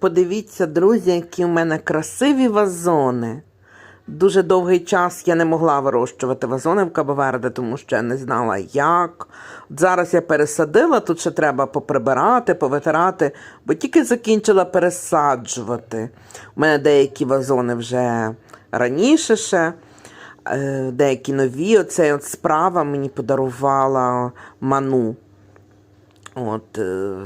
Подивіться, друзі, які в мене красиві вазони. Дуже довгий час я не могла вирощувати вазони в Кабоверде, тому що я не знала як. От зараз я пересадила, тут ще треба поприбирати, повитирати, бо тільки закінчила пересаджувати. У мене деякі вазони вже раніше ще, е, деякі нові. Оцей от справа мені подарувала ману. От, е,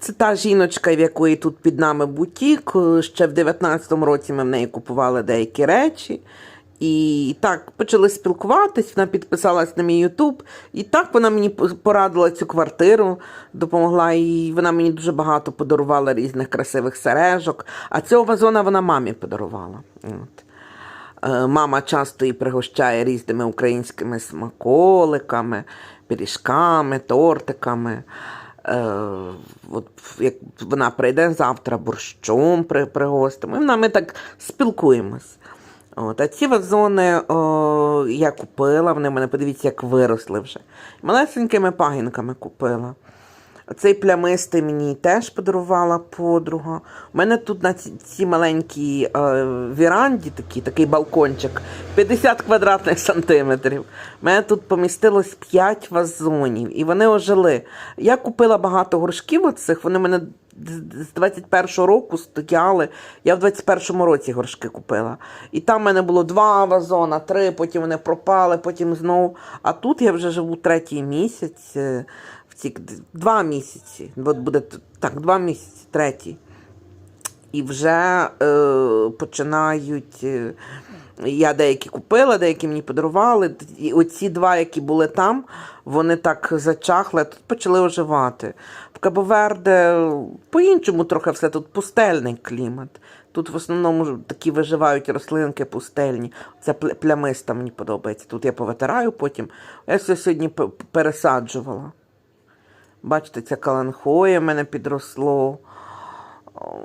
це та жіночка, в якої тут під нами бутік. Ще в 19-му році ми в неї купували деякі речі. І так почали спілкуватись, вона підписалась на мій Ютуб. І так вона мені порадила цю квартиру, допомогла і вона мені дуже багато подарувала різних красивих сережок. А цього вазона вона мамі подарувала. От. Е, Мама часто її пригощає різними українськими смаколиками, пиріжками, тортиками. Е, от як вона прийде завтра борщом при, пригостимо. Вона- ми так спілкуємось. От, а ці вазони о, я купила, вони мене, подивіться, як виросли вже. Малесенькими пагінками купила. Цей плямистий мені теж подарувала подруга. У мене тут на ці, ці маленькій е, віранді такий, такий балкончик 50 квадратних сантиметрів. У мене тут помістилось 5 вазонів, і вони ожили. Я купила багато горшків оцих, вони мене з- з 21-го року стояли. Я в 21-му році горшки купила. І там в мене було два вазона, три, потім вони пропали, потім знову. А тут я вже живу третій місяць. Е, ці два місяці. От буде так, два місяці, третій. І вже е, починають. Е, я деякі купила, деякі мені подарували. І оці два, які були там, вони так зачахли, тут почали оживати. В Кабоверде по-іншому трохи все тут пустельний клімат. Тут в основному такі виживають рослинки пустельні. Пл- плямиста мені подобається. Тут я повитираю потім. Я все сьогодні пересаджувала. Бачите, ця каланхоя в мене підросло.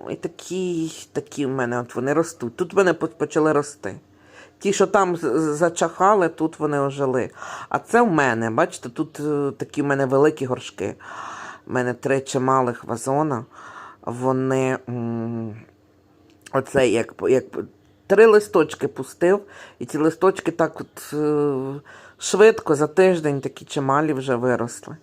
І такі, такі в мене от вони ростуть. Тут вони почали рости. Ті, що там зачахали, тут вони ожили. А це в мене, бачите, тут е, такі в мене великі горшки. У мене три чималих вазона. Вони. Оце як, як три листочки пустив, і ці листочки так от е, швидко за тиждень такі чималі вже виросли.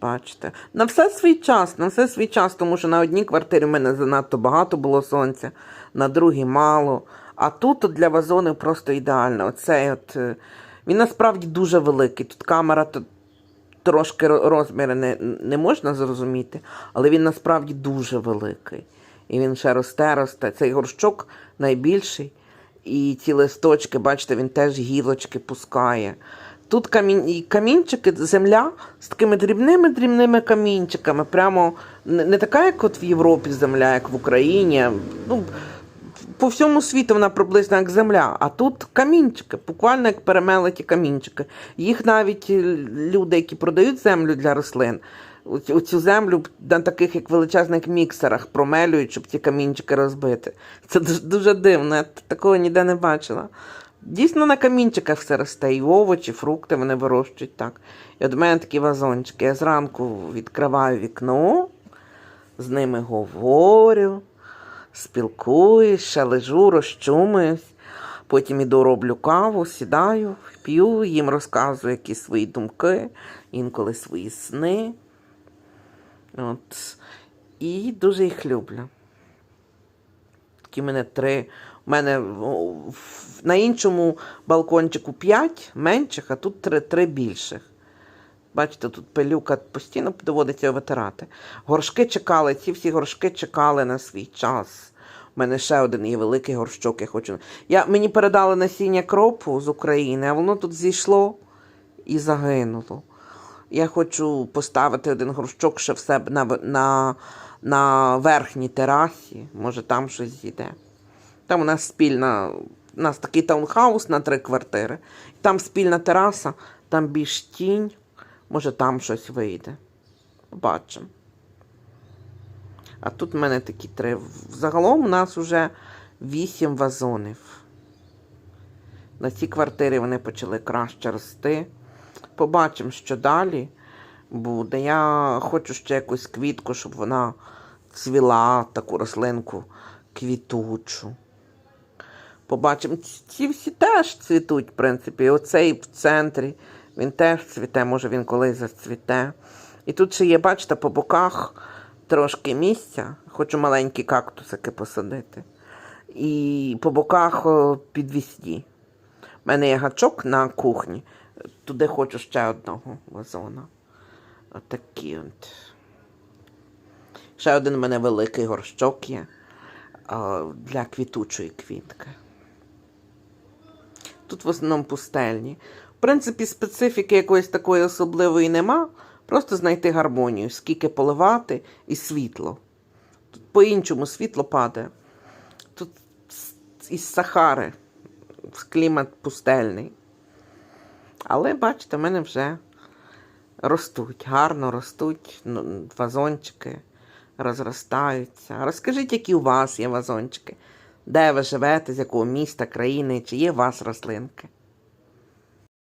Бачите, на все свій час, на все свій час, тому що на одній квартирі в мене занадто багато було сонця, на другій мало. А тут от для вазонів просто ідеально. Оцей от, е, він насправді дуже великий. Тут камера тут трошки ро- розміри не, не можна зрозуміти, але він насправді дуже великий. І він ще росте, росте. Цей горщок найбільший. І ці листочки, бачите, він теж гілочки пускає. Тут камінь, і камінчики, земля з такими дрібними-дрібними камінчиками. Прямо не, не така, як от в Європі земля, як в Україні. Ну, по всьому світу вона приблизно як земля, а тут камінчики, буквально як перемелеті камінчики. Їх навіть люди, які продають землю для рослин, оцю землю на таких як величезних міксерах промелюють, щоб ці камінчики розбити. Це дуже дивно, я такого ніде не бачила. Дійсно на камінчиках все росте, і овочі, фрукти вони вирощують так. І от мене такі вазончики. Я зранку відкриваю вікно, з ними говорю спілкуюсь, ще лежу, розчумуюсь. Потім іду роблю каву, сідаю, п'ю, їм розказую якісь свої думки, інколи свої сни. От. І дуже їх люблю. Такі мене три. У мене на іншому балкончику п'ять менших, а тут три, три більших. Бачите, тут пилюка постійно доводиться витирати. Горшки чекали, ці всі горшки чекали на свій час. У мене ще один є великий горщок, я хочу. Я, мені передали насіння кропу з України, а воно тут зійшло і загинуло. Я хочу поставити один горщок ще в себе на, на, на верхній терасі. Може, там щось зійде. Там у нас спільна, у нас такий таунхаус на три квартири. Там спільна тераса, там більш тінь. Може, там щось вийде. Побачимо. А тут в мене такі три. Загалом у нас вже вісім вазонів. На цій квартирі вони почали краще рости. Побачимо, що далі буде. Я хочу ще якусь квітку, щоб вона цвіла таку рослинку квітучу. Побачимо, ці- всі теж цвітуть, в принципі. Оцей в центрі, він теж цвіте, може він колись зацвіте. І тут ще є, бачите, по боках трошки місця. Хочу маленькі кактусики посадити. І по боках підвісні. У мене є гачок на кухні. Туди хочу ще одного вазона. Отакі от. Ще один у мене великий горщок є для квітучої квітки. Тут в основному пустельні. В принципі, специфіки якоїсь такої особливої нема. Просто знайти гармонію, скільки поливати і світло. Тут по-іншому світло падає. Тут із Сахари клімат пустельний. Але бачите, в мене вже ростуть, гарно ростуть ну, вазончики, розростаються. Розкажіть, які у вас є вазончики, де ви живете, з якого міста, країни, чи є у вас рослинки.